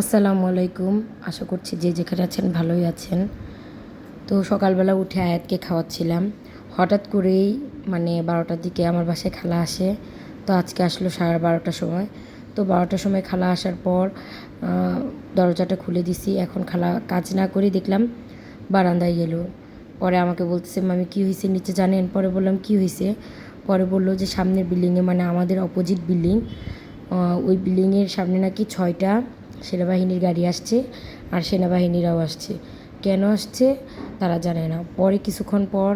আসসালামু আলাইকুম। আশা করছি যে যেখানে আছেন ভালোই আছেন। তো সকালবেলা উঠে আয়াতকে খাওয়াচ্ছিলাম। হঠাৎ করেই মানে বারোটার দিকে আমার বাসায় খালা আসে। তো আজকে আসলো সাড়ে বারোটার সময়। তো বারোটার সময় খালা আসার পর দরজাটা খুলে দিছি। এখন খালা কাজ না করে দেখলাম বারান্দায় এলো পরে আমাকে বলতেছে, মামি, কী হয়েছে নিচে জানেন? পরে বললাম, কী হয়েছে পরে বলল যে, সামনের বিল্ডিংয়ে মানে আমাদের অপোজিট বিল্ডিং ওই বিল্ডিংয়ের সামনে নাকি ছয়টা সেনাবাহিনীর গাড়ি আসছে আর সেনাবাহিনীরাও আসছে। কেন আসছে? তারা জানে না। পরে কিছুক্ষণ পর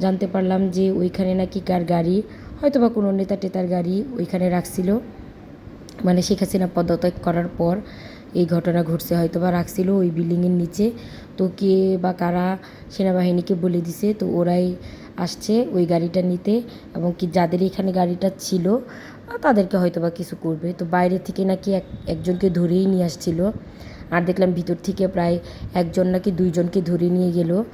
জানতে পারলাম যে ওইখানে নাকি কার গাড়ি হয়তো বা কোনো নেতা টেতার গাড়ি ওইখানে রাখছিল। মানে শেখ হাসিনা পদত্যাগ করার পর এই ঘটনা ঘটছে হয়তো বা রাখছিল ওই বিল্ডিংয়ের নিচে। তো কে বা কারা সেনাবাহিনীকে বলে দিছে, তো ওরাই আসছে ওই গাড়িটা নিতে এবং কি যাদের এখানে গাড়িটা ছিল তাদেরকে হয়তো বা কিছু করবে। তো বাইরে থেকে নাকি এক, একজনকে ধরেই নিয়ে আসছিল। আর দেখলাম ভিতর থেকে প্রায় একজন নাকি দুইজনকে ধরে নিয়ে গেল।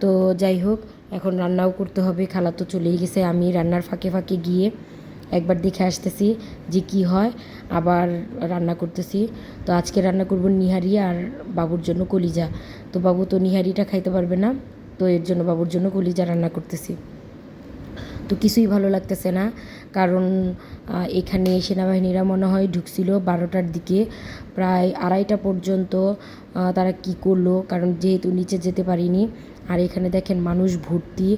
তো যাই হোক, এখন রান্নাও করতে হবে। খালা তো চলেই গেছে। আমি রান্নার ফাঁকে ফাঁকে গিয়ে একবার দেখে আসতেছি যে কি হয়। আবার রান্না করতেছি। তো আজকে রান্না করব নিহারি আর বাবুর জন্য কলিজা। তো বাবু তো নিহারিটা খাইতে পারবে না। তো এর জন্য বাবুর জন্য কলিজা রান্না করতেছি। তো কিছুই ভালো লাগতেছে না, কারণ এখানে সেনাবাহিনীরা মনে হয় ঢুকছিল বারোটার দিকে। প্রায় আড়াইটা পর্যন্ত তারা কি করল, কারণ যেহেতু নিচে যেতে পারিনি। আর এখানে দেখেন মানুষ ভর্তি,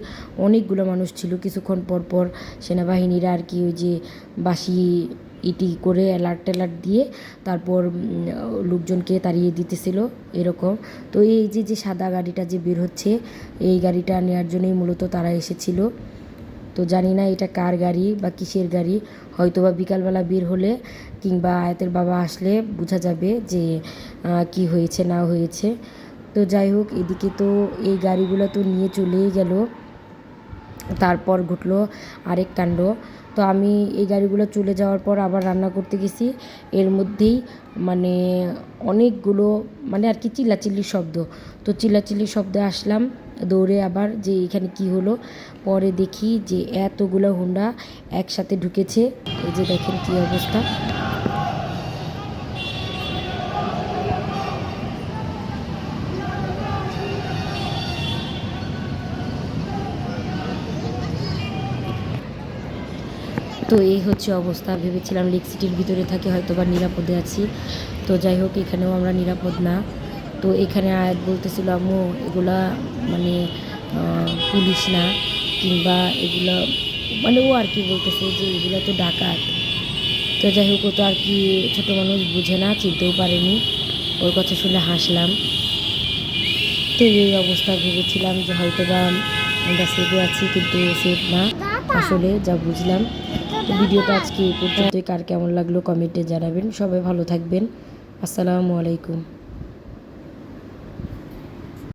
অনেকগুলো মানুষ ছিল। কিছুক্ষণ পর পর সেনাবাহিনীরা আর কি ওই যে বাসি ইটি করে অ্যালার্ট ট্যালার্ট দিয়ে তারপর লোকজনকে তাড়িয়ে দিতেছিল, এরকম। তো এই যে যে সাদা গাড়িটা যে বের হচ্ছে, এই গাড়িটা নেওয়ার জন্যই মূলত তারা এসেছিল। তো জানি না এটা কার গাড়ি বা কিসের গাড়ি হয়তো বা বিকালবেলা বের হলে কিংবা আয়াতের বাবা আসলে বোঝা যাবে যে কি হয়েছে, না হয়েছে। তো যাই হোক, এদিকে তো এই গাড়িগুলো তো নিয়ে চলেই গেল। তারপর ঘটলো আরেক কাণ্ড। তো আমি এই গাড়িগুলো চলে যাওয়ার পর আবার রান্না করতে গেছি। এর মধ্যেই মানে অনেকগুলো মানে আর কি চিল্লাচিল্লির শব্দ। তো চিল্লাচিল্লির শব্দে আসলাম, দৌড়ে আবার যে এখানে কি হলো। পরে দেখি যে এতগুলো হুন্ডা একসাথে ঢুকেছে। এই যে দেখেন কি অবস্থা। তো এই হচ্ছে অবস্থা। ভেবেছিলাম লেক সিটির ভিতরে থাকি হয়তো বা নিরাপদে আছি। তো যাই হোক, এখানেও আমরা নিরাপদ না। তো এখানে আয়াত বলতেছিল, আম্মু, এগুলা মানে পুলিশ না, কিংবা এগুলো মানে ও আর কি বলতেছে যে এগুলো তো ডাকাত। তো যাই হোক, ও তো আর কি ছোটো মানুষ বুঝে না, চিনতেও পারেনি। ওর কথা শুনে হাসলাম। তো এই অবস্থা ভেবেছিলাম যে হয়তো বা আমরা সেফে আছি, কিন্তু সেফ না। আসলে যা বুঝলাম। ভিডিওটা আজকে এই পর্যন্তই। কার কেমন লাগল কমেন্টে জানাবেন। সবাই ভালো থাকবেন। আসসালামু আলাইকুম।